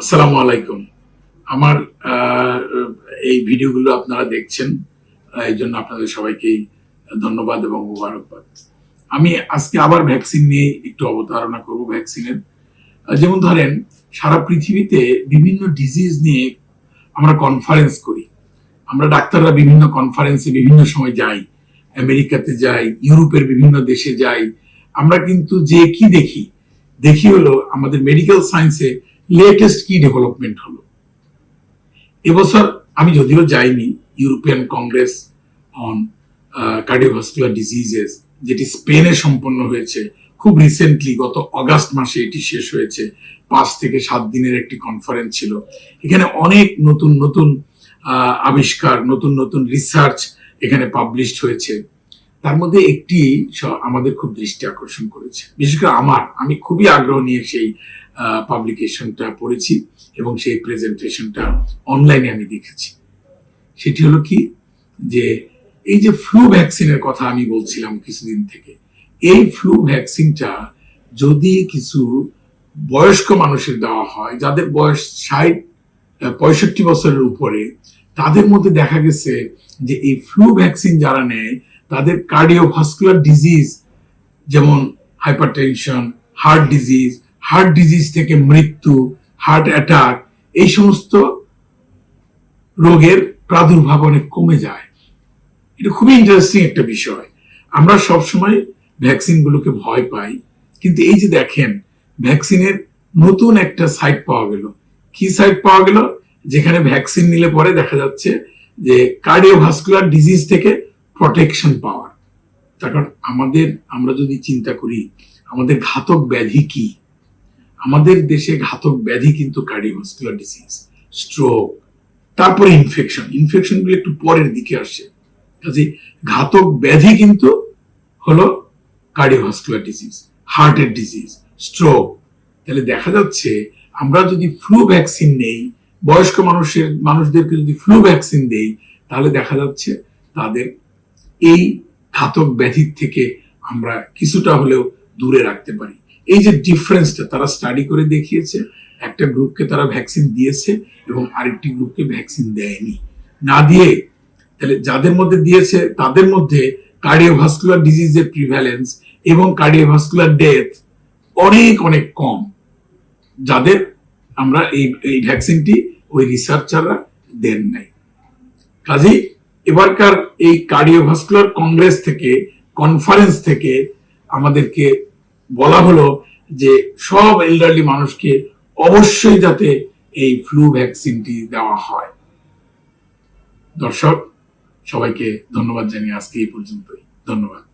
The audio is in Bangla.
আসসালামু আলাইকুম। আমার এই ভিডিওগুলো আপনারা দেখছেন এই জন্য আপনাদের সবাইকেই ধন্যবাদ এবং মুবারকবাদ। আমি আজকে আবার ভ্যাকসিন নিয়ে একটু অবতারণা করব ভ্যাকসিনের। যেমন ধরেন, সারা পৃথিবীতে বিভিন্ন ডিজিজ নিয়ে আমরা কনফারেন্স করি। আমরা ডাক্তাররা বিভিন্ন কনফারেন্সে বিভিন্ন সময় যাই, আমেরিকাতে যাই, ইউরোপের বিভিন্ন দেশে যাই। আমরা কিন্তু যে কি দেখি দেখি হলো আমাদের মেডিকেল সায়েন্সে লেটেস্ট কি ডেভেলপমেন্ট হলো? এবছর আমি যদিও যাইনি European congress on cardiovascular diseases যেটি স্পেনে সম্পন্ন হয়েছে, খুব রিসেন্টলি গত অগাস্ট মাসে এটি শেষ হয়েছে, পাঁচ থেকে সাত দিনের একটি কনফারেন্স ছিল। এখানে অনেক নতুন নতুন আবিষ্কার, নতুন নতুন রিসার্চ এখানে পাবলিশড হয়েছে। তার মধ্যে একটি আমাদের খুব দৃষ্টি আকর্ষণ করেছে। বিশেষ করে আমার, আমি খুবই আগ্রহ নিয়ে সেই পাবলিকেশনটা পড়েছি এবং সেই প্রেজেন্টেশনটা অনলাইনে আমি দেখেছি। সেটি হলো কি? যে এই যে ফ্লু ভ্যাকসিনের কথা আমি বলছিলাম কিছুদিন থেকে, এই ফ্লু ভ্যাকসিনটা যদি কিছু বয়স্ক মানুষের দেওয়া হয়, যাদের বয়স ষাট পঁয়ষট্টি বছরের উপরে, তাদের মধ্যে দেখা গেছে যে এই ফ্লু ভ্যাকসিন যারা নেয় তাদের কার্ডিওভাস্কুলার ডিজিজ যেমন hypertension heart disease heart disease থেকে মৃত্যু হার্ট অ্যাটাক এই সমস্ত রোগের প্রাদুর্ভাব অনেক কমে যায়। এটা খুবই ইন্টারেস্টিং একটা বিষয়। আমরা সবসময় ভ্যাকসিনগুলোকে ভয় পাই। কিন্তু এই যে দেখেন, ভ্যাকসিনের নতুন একটা সাইট পাওয়া গেল। কি সাইট পাওয়া গেল? যেখানে ভ্যাকসিন নিলে পরে দেখা যাচ্ছে যে কার্ডিওভাস্কুলার ডিজিজ থেকে প্রটেকশন পাওয়ার তার কারণ আমাদের, আমরা যদি চিন্তা করি, আমাদের ঘাতক ব্যাধি কি? আমাদের দেশে ঘাতক ব্যাধি কিন্তু কার্ডিওভাস্কুলার ডিসিজ স্ট্রোক তারপরে ইনফেকশন ইনফেকশনগুলো একটু পরের দিকে আসে কাজে ঘাতক ব্যাধি কিন্তু হলো কার্ডিওভাস্কুলার ডিজিজ হার্টের ডিজিজ স্ট্রোক তাহলে দেখা যাচ্ছে, আমরা যদি ফ্লু ভ্যাকসিন নেই, বয়স্ক মানুষের, মানুষদেরকে যদি ফ্লু ভ্যাকসিন দেই, তাহলে দেখা যাচ্ছে তাদের এই ঘাতক ব্যাধির থেকে আমরা কিছুটা হলেও দূরে রাখতে পারি। এই যে ডিফারেন্সটা তারা স্টাডি করে দেখিয়েছে, একটা গ্রুপকে তারা ভ্যাকসিন দিয়েছে এবং আরেকটি গ্রুপকে ভ্যাকসিন দেয়নি। না দিয়ে তাহলে যাদের মধ্যে দিয়েছে, তাদের মধ্যে কার্ডিওভাস্কুলার ডিজিজের প্রিভ্যালেন্স এবং কার্ডিওভাস্কুলার ডেথ অনেক অনেক কম। যাদের আমরা এই এই ভ্যাকসিনটি ওই রিসার্চাররা দেন নাই। কাজেই এবারকার এই কার্ডিওভাস্কুলার কংগ্রেস থেকে কনফারেন্স থেকে আমাদেরকে বলা হলো যে সব এল্ডারলি মানুষকে অবশ্যই যাতে এই ফ্লু ভ্যাকসিনটি দেওয়া হয়। দর্শক, সবাইকে ধন্যবাদ জানিয়ে আজকে এই পর্যন্তই। ধন্যবাদ।